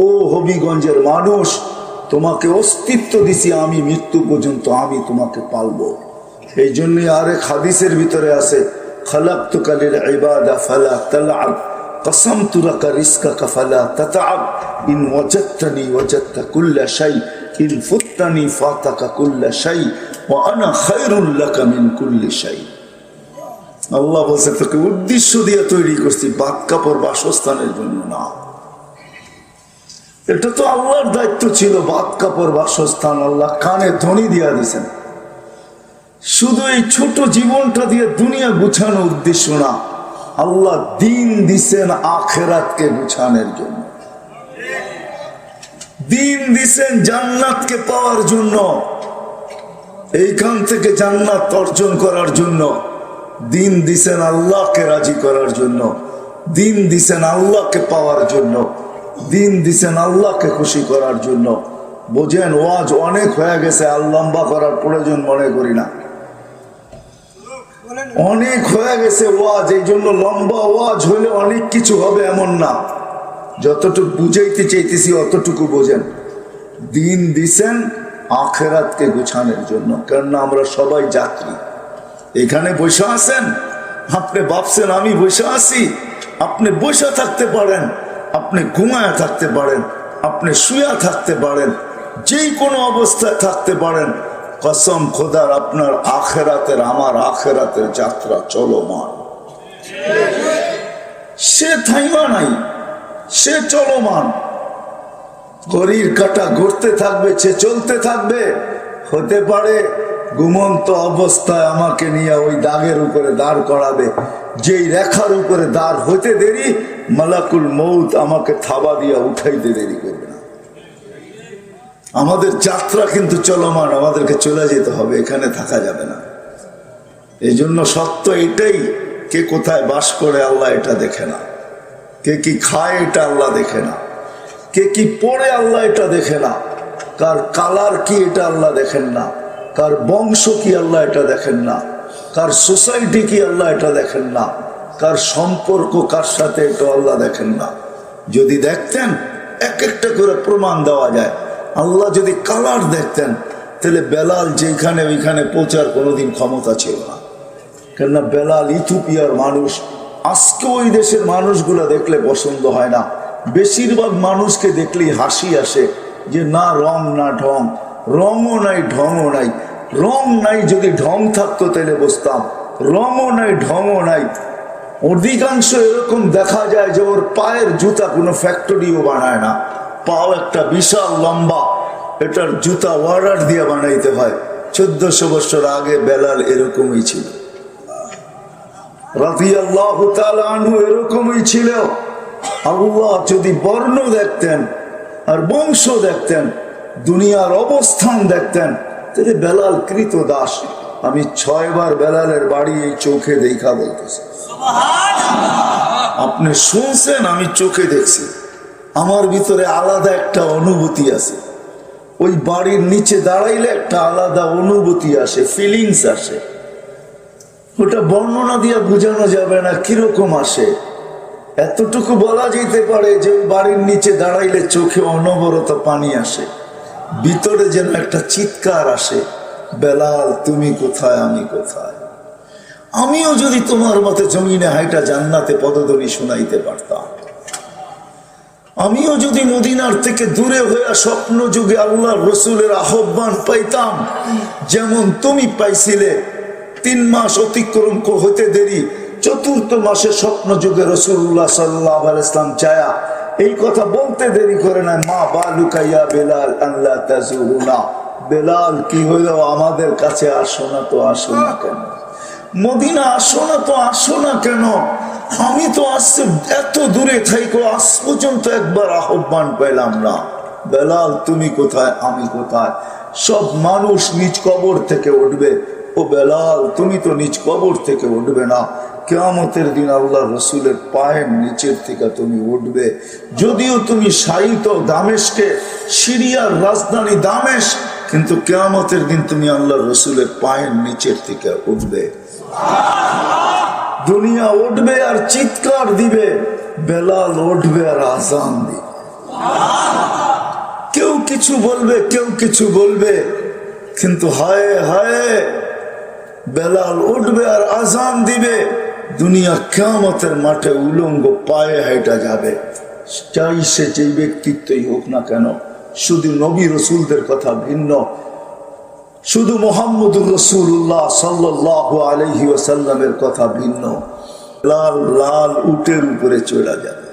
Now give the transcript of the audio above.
ও হবিগঞ্জের মানুষ, তোমাকে অস্তিত্ব দিছি আমি, মৃত্যু পর্যন্ত আমি তোমাকে পালবো। এই জন্য আরেক হাদিসের ভিতরে আছে কুল্লি আল্লাহ তোকে উদ্দেশ্য দিয়ে তৈরি করছি বাক্কাপর বাসস্থানের জন্য না। এটা তো আল্লাহর দায়িত্ব ছিল বাদ কাপড়, বাসস্থান, আল্লাহ কানে ধ্বনি দিয়া দিছেন শুধু এই ছোট জীবনটা দিয়ে দুনিয়া গুছানো উদ্দেশ্য না, আল্লাহ দিন দিছেন আখেরাতকে গুছানোর জন্য। দিন দিছেন জান্নাতকে পাওয়ার জন্য, এইখান থেকে জান্নাত অর্জন করার জন্য, দিন দিছেন আল্লাহকে রাজি করার জন্য, দিন দিছেন আল্লাহকে পাওয়ার জন্য। দিন দিছেন আল্লাহকে খুশি করার জন্য। বোঝেন, ওয়াজ অনেক হয়ে গেছে, আর লম্বা করার প্রয়োজন মনে করি না। অনেক হয়ে গেছে ওয়াজ, এই জন্য লম্বা ওয়াজ হলে অনেক কিছু হবে এমন না। যতটুকু বুঝাইতে চাইতেছি অতটুকু বোঝেন। দিন দিছেন, আখেরাতকে গুছানোর জন্য। কেননা আমরা সবাই যাত্রী। এখানে বসে আছেন? আপনি ভাবছেন আমি বসে আছি? আপনি বসে থাকতে পারেন। আপনি ঘুমায় থাকতে পারেন, আপনি শুয়া থাকতে পারেন, যেই কোনো অবস্থায় থাকতে পারেন, কসম খোদার আপনার আখেরাতের, আমার আখেরাতের যাত্রা চলমান। সে থাইমা নাই, সে চলমান। ঘড়ির কাটা ঘুরতে থাকবে, সে চলতে থাকবে, হতে পারে ঘুমন্ত অবস্থায় আমাকে নিয়ে ওই দাগের উপরে দাঁড় করাবে। যেই রেখার উপরে দাঁড় হইতে দেরি, মালাকুল মৌত আমাকে থাবা দিয়া উঠাইতে দেরি করবে না। আমাদের যাত্রা কিন্তু চলমান, আমাদেরকে চলে যেতে হবে, এখানে থাকা যাবে না। এই জন্য সত্য এটাই, কে কোথায় বাস করে আল্লাহ এটা দেখে না। কে কি খায় এটা আল্লাহ দেখে না। কে কি পড়ে আল্লাহ এটা দেখে না। কার কালার কি এটা আল্লাহ দেখেন না। কার বংশ কি আল্লাহ এটা দেখেন না? কার সোসাইটি কি আল্লাহ এটা দেখেন না? কার সম্পর্ক কার সাথে এটা আল্লাহ দেখেন না? যদি দেখতেন এক একটা করে প্রমাণ দেওয়া যায়। আল্লাহ যদি কালার দেখতেন, তাহলে বেলাল যেখানে ওইখানে পৌঁছার কোনোদিন ক্ষমতা ছিল না। কেননা বেলাল ইথিওপিয়ার মানুষ, আজকে ওই দেশের মানুষগুলো দেখলে পছন্দ হয় না। বেশিরভাগ মানুষকে দেখলেই হাসি আসে যে না রং, না ঢং রঙও নাই ঢংও নাই। রং নাই যদি ঢং থাকতো তাহলে বসতাম। রঙও নাই ঢংও নাই। অধিকাংশ এরকম দেখা যায় যে ওর পায়ের জুতা কোনো ফ্যাক্টরিও বানায় না। পাও একটা বিশাল লম্বা, এটার জুতা অর্ডার দিয়ে বানাইতে হয়। চোদ্দশো বছর আগে বেলাল এরকমই ছিল। আনহু এরকমই ছিল। আল্লাহ যদি বর্ণ দেখতেন আর বংশ দেখতেন দুনিয়ার অবস্থান দেখতেন। তাহলে বেলাল কৃত দাস। আমি ছয়বার বেলালের বাড়ি এই চোখে দেখা বলতেছি। আপনি শুনছেন, আমি চোখে দেখছি। আমার ভিতরে আলাদা একটা অনুভূতি আছে। ওই বাড়ির নিচে দাঁড়াইলে একটা আলাদা অনুভূতি আসে ফিলিংস আসে। ওটা বর্ণনা দিয়ে বোঝানো যাবে না কীরকম আসে। এতটুকু বলা যেতে পারে যে ওই বাড়ির নিচে দাঁড়াইলে চোখে অনবরত পানি আসে। ভিতরে যেন একটা চিৎকার আসে, বেলাল, তুমি কোথায়, আমি কোথায়? আমিও যদি তোমার মতে জমিনে হাইটা জান্নাতে পদধ্বনি শোনাইতে পারতাম। আমিও যদি মদিনার থেকে দূরে হইয়া স্বপ্ন যুগে আল্লাহ রসুলের আহ্বান পাইতাম, যেমন তুমি পাইছিলে, তিন মাস অতিক্রম হইতে দেরি, চতুর্থ মাসে স্বপ্ন যুগে রসুল্লাহ সাল্লাহ ইসলাম চায়া এই কথা বলতে দেরি করে না। মা বালুকাইয়া বেলাল আল্লাহ বেলাল, কি হইল আমাদের কাছে আসো না তো, আসো না কেন? মদিনা, আসো না তো, আসো না কেন? আমি তো আসছে, এত দূরে থাইকো, আজ পর্যন্ত একবার আহ্বান পেলাম না। বেলাল, তুমি কোথায়? আমি কোথায়? সব মানুষ নিজ কবর থেকে উঠবে। ও বেলাল, তুমি তো নিজ কবর থেকে উঠবে না। কেয়ামতের দিন আল্লাহ রসুলের পায়ের নিচের থেকে তুমি উঠবে। যদিও তুমি সাহিত দামেশকে, সিরিয়ার রাজধানী দামেশ, কিন্তু কেয়ামতের দিন তুমি আল্লাহ রসুলের পায়ের নিচের থেকে উঠবে। দুনিয়া উঠবে আর চিৎকার দিবে, বেলাল উঠবে আর আজান দিবে। কেউ কিছু বলবে, কেউ কিছু বলবে, কিন্তু হায় হায়, বেলাল উঠবে আর আজান দিবে। দুনিয়া কেমতের মাঠে উলঙ্গ পায়ে হেঁটা যাবে। চাই সে যেই ব্যক্তিত্বই হোক না কেন, শুধু নবী রসুলদের কথা ভিন্ন। শুধু মোহাম্মদুর রসুল্লাহ সাল্লাহ আলহি ওসাল্লামের কথা ভিন্ন। লাল লাল উটের উপরে চলে যাবে।